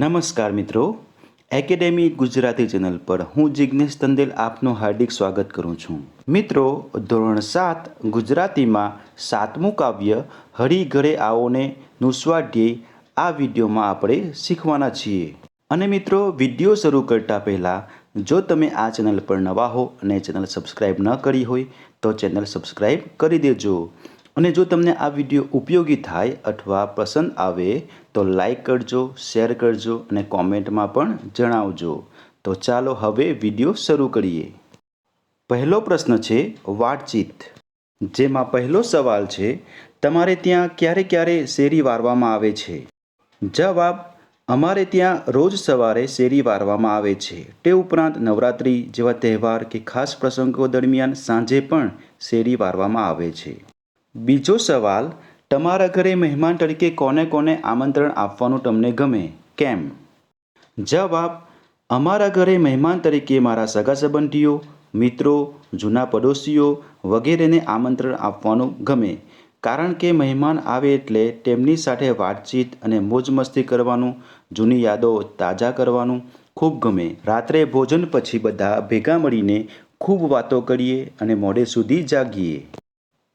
નમસ્કાર મિત્રો. Academy Gujarati channel પર હું જિજ્ઞેશ તંદેલ આપનું હાર્દિક સ્વાગત કરું છું. મિત્રો, ધોરણ સાત ગુજરાતીમાં સાતમું કાવ્ય હળી ઘરે આવોને નું સ્વાધ્યાય આ વિડીયોમાં આપણે શીખવાના છીએ. અને મિત્રો, વીડિયો શરૂ કરતા પહેલાં, જો તમે આ ચેનલ પર નવા હો અને ચેનલ સબસ્ક્રાઈબ ન કરી હોય, તો ચેનલ સબસ્ક્રાઈબ કરી દેજો. અને જો તમને આ વીડિયો ઉપયોગી થાય અથવા પસંદ આવે તો લાઈક કરજો શેર કરજો અને કોમેન્ટમાં પણ જણાવજો. તો ચાલો હવે વીડિયો શરૂ કરીએ. પહેલો પ્રશ્ન છે વાતચીત. જેમાં પહેલો સવાલ છે, તમારે ત્યાં ક્યારે ક્યારે શેરી વારવામાં આવે છે? જવાબ, અમારે ત્યાં રોજ સવારે શેરી વારવામાં આવે છે. તે ઉપરાંત નવરાત્રિ જેવા તહેવાર કે ખાસ પ્રસંગો દરમિયાન સાંજે પણ શેરી વારવામાં આવે છે. બીજો સવાલ, તમારા ઘરે મહેમાન તરીકે કોને કોને આમંત્રણ આપવાનું તમને ગમે? કેમ? જવાબ, અમારા ઘરે મહેમાન તરીકે મારા સગા સંબંધીઓ મિત્રો, જૂના પડોશીઓ વગેરેને આમંત્રણ આપવાનું ગમે. કારણ કે મહેમાન આવે એટલે તેમની સાથે વાતચીત અને મોજ મસ્તી કરવાનું, જૂની યાદો તાજા કરવાનું ખૂબ ગમે. રાત્રે ભોજન પછી બધા ભેગા મળીને ખૂબ વાતો કરીએ અને મોડે સુધી જાગીએ.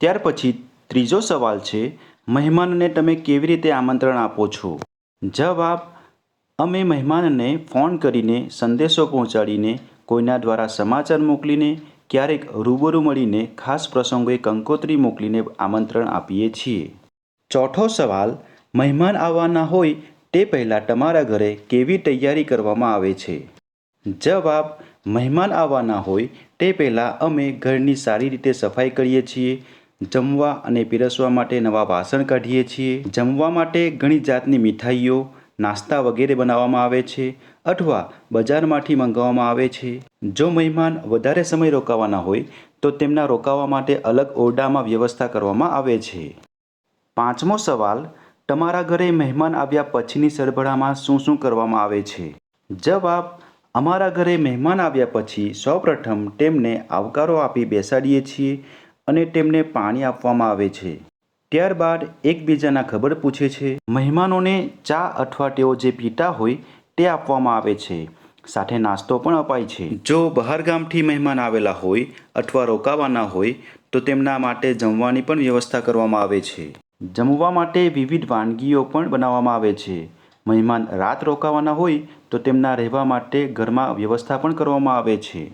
ત્યાર પછી ત્રીજો સવાલ છે, મહેમાનને તમે કેવી રીતે આમંત્રણ આપો છો? જવાબ, અમે મહેમાનને ફોન કરીને સંદેશો પહોંચાડીને કોઈના દ્વારા સમાચાર મોકલીને ક્યારેક રૂબરૂ મળીને ખાસ પ્રસંગોએ કંકોત્રી મોકલીને આમંત્રણ આપીએ છીએ. ચોથો સવાલ, મહેમાન આવવાના હોય તે પહેલાં તમારા ઘરે કેવી તૈયારી કરવામાં આવે છે? જવાબ, મહેમાન આવવાના હોય તે પહેલાં અમે ઘરની સારી રીતે સફાઈ કરીએ છીએ જમવા અને પીરસવા માટે નવા વાસણ કાઢીએ છીએ. જમવા માટે ઘણી જાતની મીઠાઈઓ, નાસ્તા વગેરે બનાવવામાં આવે છે અથવા બજારમાંથી મંગાવવામાં આવે છે. જો મહેમાન વધારે સમય રોકાવાના હોય, તો તેમના રોકાવા માટે અલગ ઓરડામાં વ્યવસ્થા કરવામાં આવે છે. પાંચમો સવાલ, તમારા ઘરે મહેમાન આવ્યા પછીની સરભરામાં શું શું કરવામાં આવે છે? જવાબ, અમારા ઘરે મહેમાન આવ્યા પછી સૌપ્રથમ તેમને આવકારો આપી બેસાડીએ છીએ. અને તેમને પાણી આપવામાં આવે છે. ત્યારબાદ એકબીજાના ખબર પૂછે છે, મહેમાનોને ચા અથવા તેઓ જે પીતા હોય તે આપવામાં આવે છે. સાથે નાસ્તો પણ અપાય છે. જો બહારગામથી મહેમાન આવેલા હોય અથવા રોકાવાના હોય, તો તેમના માટે જમવાની પણ વ્યવસ્થા કરવામાં આવે છે. જમવા માટે વિવિધ વાનગીઓ પણ બનાવવામાં આવે છે. મહેમાન રાત રોકાવાના હોય, તો તેમના રહેવા માટે ઘરમાં વ્યવસ્થા પણ કરવામાં આવે છે.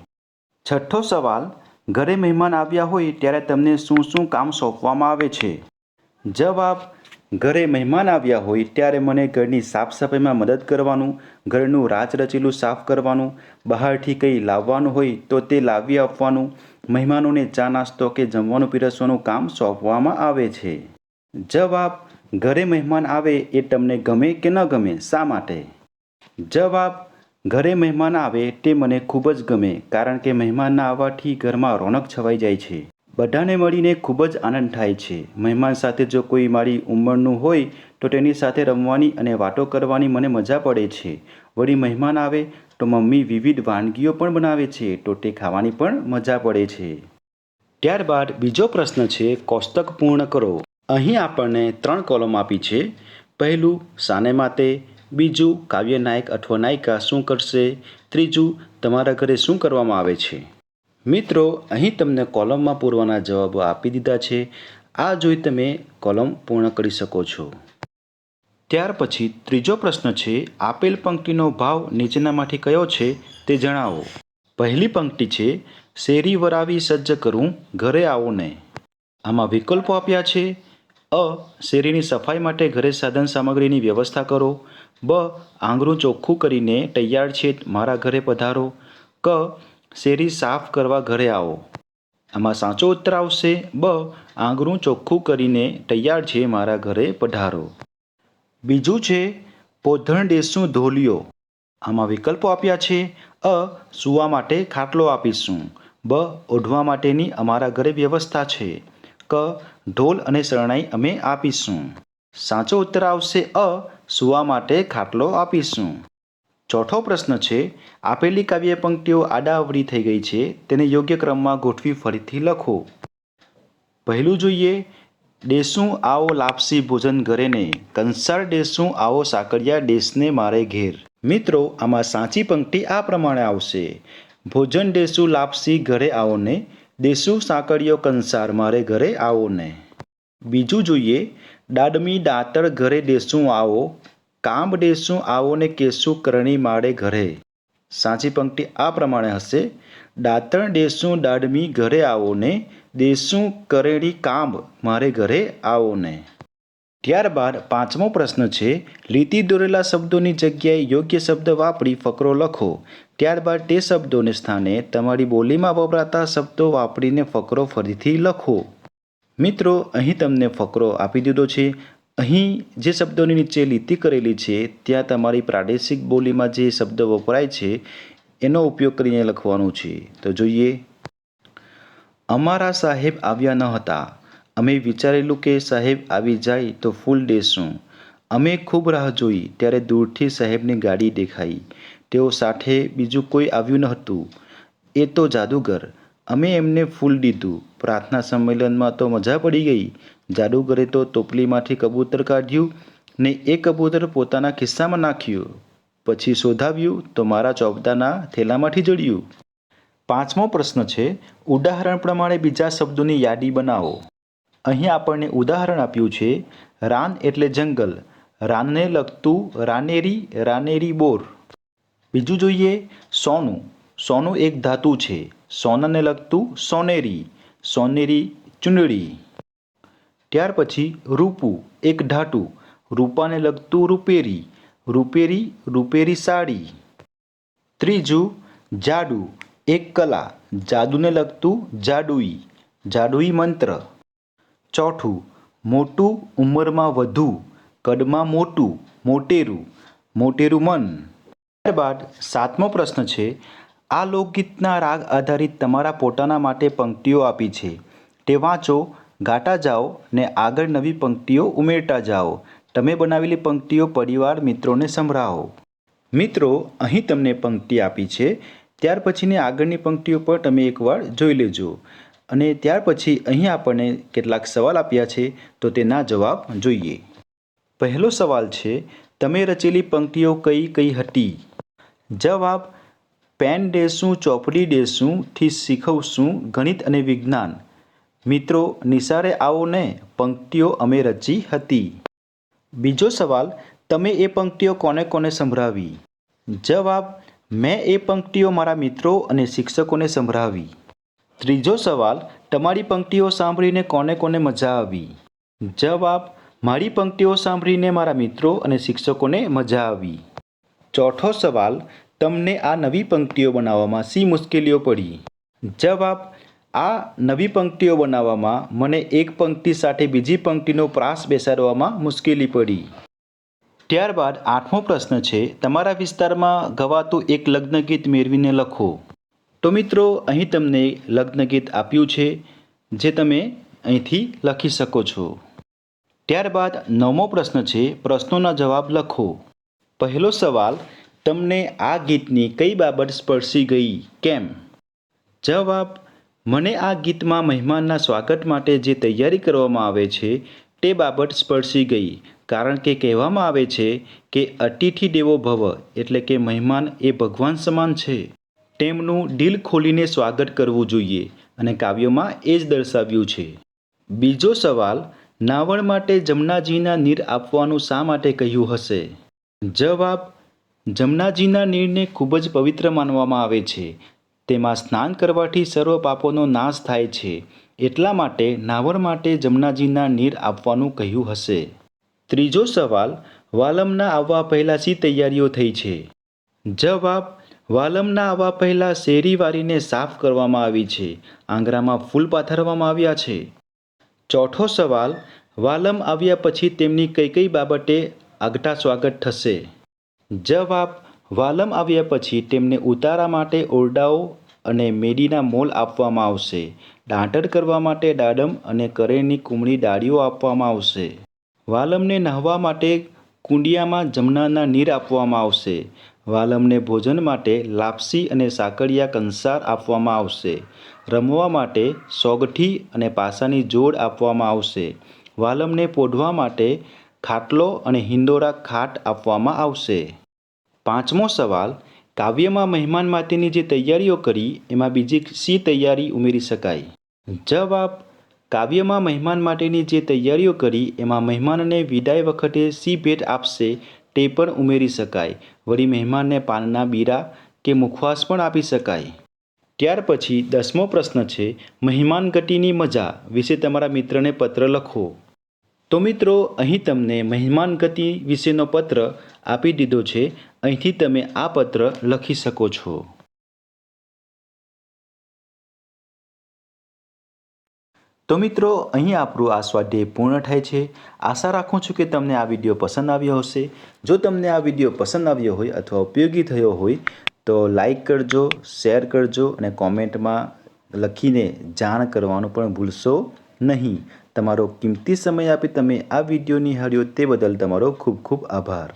છઠ્ઠો સવાલ ઘરે મહેમાન આવ્યા હોય ત્યારે તમને શું શું કામ સોંપવામાં આવે છે? જવાબ, ઘરે મહેમાન આવ્યા હોય ત્યારે મને ઘરની સાફ સફાઈમાં મદદ કરવાનું, ઘરનું રાચ રચેલું સાફ કરવાનું, બહારથી કંઈ લાવવાનું હોય તો તે લાવી આપવાનું, મહેમાનોને ચા નાસ્તો કે જમવાનું પીરસવાનું કામ સોંપવામાં આવે છે. જવાબ, ઘરે મહેમાન આવે એ તમને ગમે કે ન ગમે શા માટે? જવાબ ઘરે મહેમાન આવે તે મને ખૂબ જ ગમે, કારણ કે મહેમાનના આવવાથી ઘરમાં રોનક છવાઈ જાય છે. બધાને મળીને ખૂબ જ આનંદ થાય છે. મહેમાન સાથે જો કોઈ મારી ઉંમરનું હોય, તો તેની સાથે રમવાની અને વાતો કરવાની મને મજા પડે છે. વળી મહેમાન આવે, તો મમ્મી વિવિધ વાનગીઓ પણ બનાવે છે, તો તે ખાવાની પણ મજા પડે છે. ત્યારબાદ બીજો પ્રશ્ન છે, કોષ્ટક પૂર્ણ કરો. અહીં આપણને ત્રણ કોલમ આપી છે. પહેલું, સાને માતે બીજું કાવ્ય નાયક અથવા નાયિકા શું કરશે? ત્રીજું, તમારા ઘરે શું કરવામાં આવે છે? મિત્રો, અહીં તમને કોલમમાં પૂરવાના જવાબો આપી દીધા છે. આ જોઈ તમે કોલમ પૂર્ણ કરી શકો છો. ત્યાર પછી ત્રીજો પ્રશ્ન છે, આપેલ પંક્તિનો ભાવ નીચેનામાંથી કયો છે તે જણાવો. પહેલી પંક્તિ છે, શેરી વરાવી સજ્જ કરું, ઘરે આવો ને આમાં વિકલ્પો આપ્યા છે. અ, શેરીની સફાઈ માટે ઘરે સાધન સામગ્રીની વ્યવસ્થા કરો. બ આંગરું ચોખ્ખું કરીને તૈયાર છે, મારા ઘરે પધારો. ક, શેરી સાફ કરવા ઘરે આવો. આમાં સાચો ઉત્તર આવશે. બ આંગરું ચોખ્ખું કરીને તૈયાર છે, મારા ઘરે પધારો. બીજું છે, પોધણ દેશું ધોલિયો. આમાં વિકલ્પો આપ્યા છે. અ, સૂવા માટે ખાટલો આપીશું. બ, ઓઢવા માટેની અમારા ઘરે વ્યવસ્થા છે. ક, ઢોલ અને શરણાઈ અમે આપીશું. સાચો ઉત્તર આવશે અ, સૂવા માટે ખાટલો આપીશું. ચોથો પ્રશ્ન છે, આપેલી કાવ્ય પંક્તિઓ આડાઅવળી થઈ ગઈ છે, તેને યોગ્ય ક્રમમાં ગોઠવી ફરીથી લખો. પહેલું જોઈએ દેશું આવો લાપસી ભોજન ઘરે ને, કંસાર દેશું આવો સાકરિયા દેશને મારે ઘેર. મિત્રો, આમાં સાચી પંક્તિ આ પ્રમાણે આવશે. ભોજન દેશું લાપસી ઘરે આવો ને દેશું સાકરિયો કંસાર મારે ઘરે આવો ને. બીજું જોઈએ દાડમી દાતર ઘરે દેશું આવો કામ દેશું આવો ને કેશું કરણી મારે ઘરે. સાચી પંક્તિ આ પ્રમાણે હશે, દાતણ દેશું દાડમી ઘરે આવો ને દેશું કરેણી કામ મારે ઘરે આવો ને ત્યારબાદ પાંચમો પ્રશ્ન છે, લીટી દોરેલા શબ્દોની જગ્યાએ યોગ્ય શબ્દ વાપરી ફકરો લખો. ત્યારબાદ તે શબ્દોને સ્થાને તમારી બોલીમાં વપરાતા શબ્દો વાપરીને ફકરો ફરીથી લખો. મિત્રો, અહીં તમને ફકરો આપી દીધો છે. અહીં જે શબ્દોની નીચે લીટી કરેલી છે, ત્યાં તમારી પ્રાદેશિક બોલીમાં જે શબ્દ વપરાય છે, એનો ઉપયોગ કરીને લખવાનું છે. તો જોઈએ. અમારા સાહેબ આવ્યા ન હતા. અમે વિચારેલું કે સાહેબ આવી જાય તો ફૂલ દેશું. અમે ખૂબ રાહ જોઈ, ત્યારે દૂરથી સાહેબની ગાડી દેખાઈ. તેઓ સાથે બીજું કોઈ આવ્યું ન હતું. એ તો જાદુગર. અમે એમને ફૂલ દીધું. પ્રાર્થના સંમેલનમાં તો મજા પડી ગઈ. જાદુગરે તો ટોપલીમાંથી કબૂતર કાઢ્યું ને એ કબૂતર પોતાના ખિસ્સામાં નાખ્યું. પછી શોધાવ્યું, તો મારા ચોપદાના થેલામાંથી જડ્યું. પાંચમો પ્રશ્ન છે, ઉદાહરણ પ્રમાણે બીજા શબ્દોની યાદી બનાવો. અહીં આપણને ઉદાહરણ આપ્યું છે, રાન એટલે જંગલ. રાનને લગતું રાનેરી રાનેરી બોર. બીજું જોઈએ, સોનું. સોનું એક ધાતુ છે. સોનાને લગતું સોનેરી. સોનેરી ચુંદડી. ત્યાર પછી રૂપું, એક ઢાટુ રૂપાને લગતું રૂપેરી. રૂપેરી રૂપેરી સાડી. ત્રીજું, જાડુ. એક કલા. જાદુને લગતું જાડુઈ. જાડુઈ મંત્ર. ચોથું, મોટું ઉંમરમાં વધુ. કદમાં મોટું, મોટેરું. મોટેરું મન. ત્યારબાદ સાતમો પ્રશ્ન છે આ લોકગીતના રાગ આધારિત તમારા પોતાના માટે પંક્તિઓ આપી છે. તે વાંચો, ગાતા જાઓ ને આગળ નવી પંક્તિઓ ઉમેરતા જાઓ. તમે બનાવેલી પંક્તિઓ પરિવાર મિત્રોને સંભળાવો. મિત્રો, અહીં તમને પંક્તિ આપી છે. ત્યાર પછીની આગળની પંક્તિઓ પર તમે એકવાર જોઈ લેજો. અને ત્યાર પછી અહીં આપણને કેટલાક સવાલ આપ્યા છે, તો તેના જવાબ જોઈએ. પહેલો સવાલ છે, તમે રચેલી પંક્તિઓ કઈ કઈ હતી? જવાબ પેન દેશું ચોપડી દેશું થી શીખવશું ગણિત અને વિજ્ઞાન. મિત્રો, નિસારે આવો ને પંક્તિઓ અમે રચી હતી. બીજો સવાલ, તમે એ પંક્તિઓ કોને કોને સંભળાવી? જવાબ, મેં એ પંક્તિઓ મારા મિત્રો અને શિક્ષકોને સંભળાવી. ત્રીજો સવાલ, તમારી પંક્તિઓ સાંભળીને કોને કોને મજા આવી? જવાબ, મારી પંક્તિઓ સાંભળીને મારા મિત્રો અને શિક્ષકોને મજા આવી. ચોથો સવાલ તમને આ નવી પંક્તિઓ બનાવવામાં સી મુશ્કેલીઓ પડી. જવાબ, આ નવી પંક્તિઓ બનાવવામાં મને એક પંક્તિ સાથે બીજી પંક્તિનો પ્રાસ બેસાડવામાં મુશ્કેલી પડી. ત્યારબાદ આઠમો પ્રશ્ન છે, તમારા વિસ્તારમાં ગવાતું એક લગ્ન ગીત મેળવીને લખો. તો મિત્રો, અહીં તમને લગ્ન ગીત આપ્યું છે, જે તમે અહીંથી લખી શકો છો. ત્યારબાદ નવમો પ્રશ્ન છે, પ્રશ્નોના જવાબ લખો. પહેલો સવાલ તમને આ ગીતની કઈ બાબત સ્પર્શી ગઈ? કેમ? જવાબ, મને આ ગીતમાં મહેમાનના સ્વાગત માટે જે તૈયારી કરવામાં આવે છે, તે બાબત સ્પર્શી ગઈ. કારણ કે કહેવામાં આવે છે કે અતિથિ દેવો ભવ, એટલે કે મહેમાન એ ભગવાન સમાન છે. તેમનું દિલ ખોલીને સ્વાગત કરવું જોઈએ અને કાવ્યમાં એ જ દર્શાવ્યું છે. બીજો સવાલ, નાવણ માટે જમનાજીના નીર આપવાનું શા માટે કહ્યું હશે? જવાબ જમનાજીના નીરને ખૂબ જ પવિત્ર માનવામાં આવે છે. તેમાં સ્નાન કરવાથી સર્વ પાપોનો નાશ થાય છે. એટલા માટે નાવર માટે જમનાજીના નીર આપવાનું કહ્યું હશે. ત્રીજો સવાલ, વાલમના આવવા પહેલાં શી તૈયારીઓ થઈ છે? જવાબ, વાલમના આવવા પહેલાં શેરી વારીને સાફ કરવામાં આવી છે. આંગરામાં ફૂલ પાથરવામાં આવ્યા છે. ચોથો સવાલ, વાલમ આવ્યા પછી તેમની કઈ કઈ બાબતે આગટા સ્વાગત થશે? જવાબ, વાલમ આવ્યા પછી તેમને ઉતારા માટે ઓરડાઓ અને મેડીના મોલ આપવામાં આવશે. દાંતર કરવા માટે દાડમ અને કરેણની કુમળી ડાળીઓ આપવામાં આવશે. વાલમને નહવા માટે કુંડિયામાં જમનાના નીર આપવામાં આવશે. વાલમને ભોજન માટે લાપસી અને સાકરિયા કંસાર આપવામાં આવશે. રમવા માટે સોગઠી અને પાસાની જોડ આપવામાં આવશે. વાલમને પોઢવા માટે ખાટલો અને હિંદોરા ખાટ આપવામાં આવશે. પાંચમો સવાલ, કાવ્યમાં મહેમાન માટેની જે તૈયારીઓ કરી, એમાં બીજી સી તૈયારી ઉમેરી શકાય? જવાબ, કાવ્યમાં મહેમાન માટેની જે તૈયારીઓ કરી, એમાં મહેમાનને વિદાય વખતે સી ભેટ આપશે તે પણ ઉમેરી શકાય. વળી મહેમાનને પાનના બીરા કે મુખવાસ પણ આપી શકાય. ત્યાર પછી દસમો પ્રશ્ન છે, મહેમાન ગતિની મજા વિશે તમારા મિત્રને પત્ર લખો. તો મિત્રો, અહીં તમને મહેમાન ગતિ વિશેનો પત્ર આપી દીધો છે. અહીંથી તમે આ પત્ર લખી શકો છો. તો મિત્રો, અહીં આપણું આ સ્વાધ્યાય પૂર્ણ થાય છે. આશા રાખું છું કે તમને આ વીડિયો પસંદ આવ્યો હશે. જો તમને આ વીડિયો પસંદ આવ્યો હોય અથવા ઉપયોગી થયો હોય, તો લાઈક કરજો, શેર કરજો અને કોમેન્ટમાં લખીને જાણ કરવાનું પણ ભૂલશો નહીં. તમારો કિંમતી સમય આપી તમે આ વીડિયો નિહાળ્યો તે બદલ તમારો ખૂબ ખૂબ આભાર.